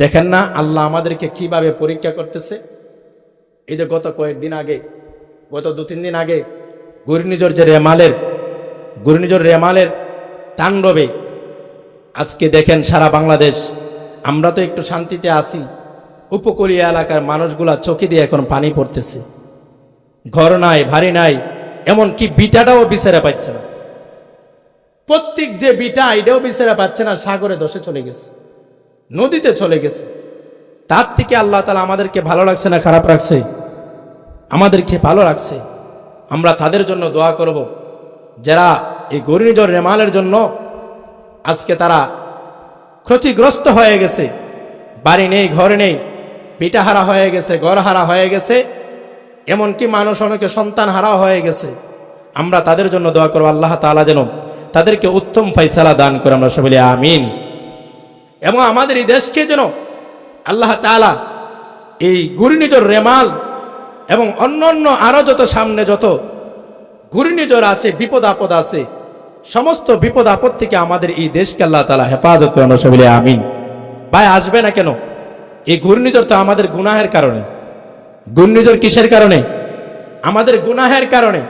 দেখেন না, আল্লাহ আমাদেরকে কীভাবে পরীক্ষা করতেছে? এই যে গত কয়েকদিন আগে, গত দু তিন দিন আগে, ঘূর্ণিঝড় যে রেমালের, ঘূর্ণিঝড় রেমালের তাণ্ডবে, আজকে দেখেন সারা বাংলাদেশ, আমরা তো একটু শান্তিতে আছি, উপকূলীয় এলাকার মানুষগুলা চোখে দিয়ে এখন পানি পড়তেছে। ঘর নাই ভারী নাই এমন কি বিটাটাও বিচারে পাচ্ছে না। প্রত্যেক যে বিটা, এটাও বিচারে পাচ্ছে না, সাগরে দশে চলে গেছে। নদীতে চলে গেছে। তার থেকে আল্লাহ তালা আমাদেরকে ভালো লাগছে না খারাপ রাখছে? আমাদেরকে ভালো লাগছে আমরা তাদের জন্য দোয়া করব। যারা এই ঘূর্ণিঝড় রেমালের জন্য আজকে তারা ক্ষতিগ্রস্ত হয়ে গেছে। বাড়ি নেই, ঘর নেই পিঠা হারা হয়ে গেছে ঘর হারা হয়ে গেছে, এমনকি মানুষ অনেকে সন্তান হারা হয়ে গেছে। আমরা তাদের জন্য দোয়া করব, আল্লাহ তাআলা যেন তাদেরকে উত্তম ফাইসালা দান করে। আমরা সবাই আমিন। এবং আমাদের এই দেশকে যেন আল্লাহ তাআলা এই ঘূর্ণিঝড় রেমাল এবং অন্য অন্য আরও যত সামনে যত ঘূর্ণিঝড় আছে, বিপদ আপদ আছে, সমস্ত বিপদ আপদ থেকে আমাদের এই দেশকে আল্লাহ তালা হেফাজত করে আমরা সবাই বলি আমিন। ভাই, আসবে না কেন? এই ঘূর্ণিঝড় তো আমাদের গুনাহের কারণে। ঘূর্ণিঝড় কিসের কারণে? আমাদের গুনাহের কারণে।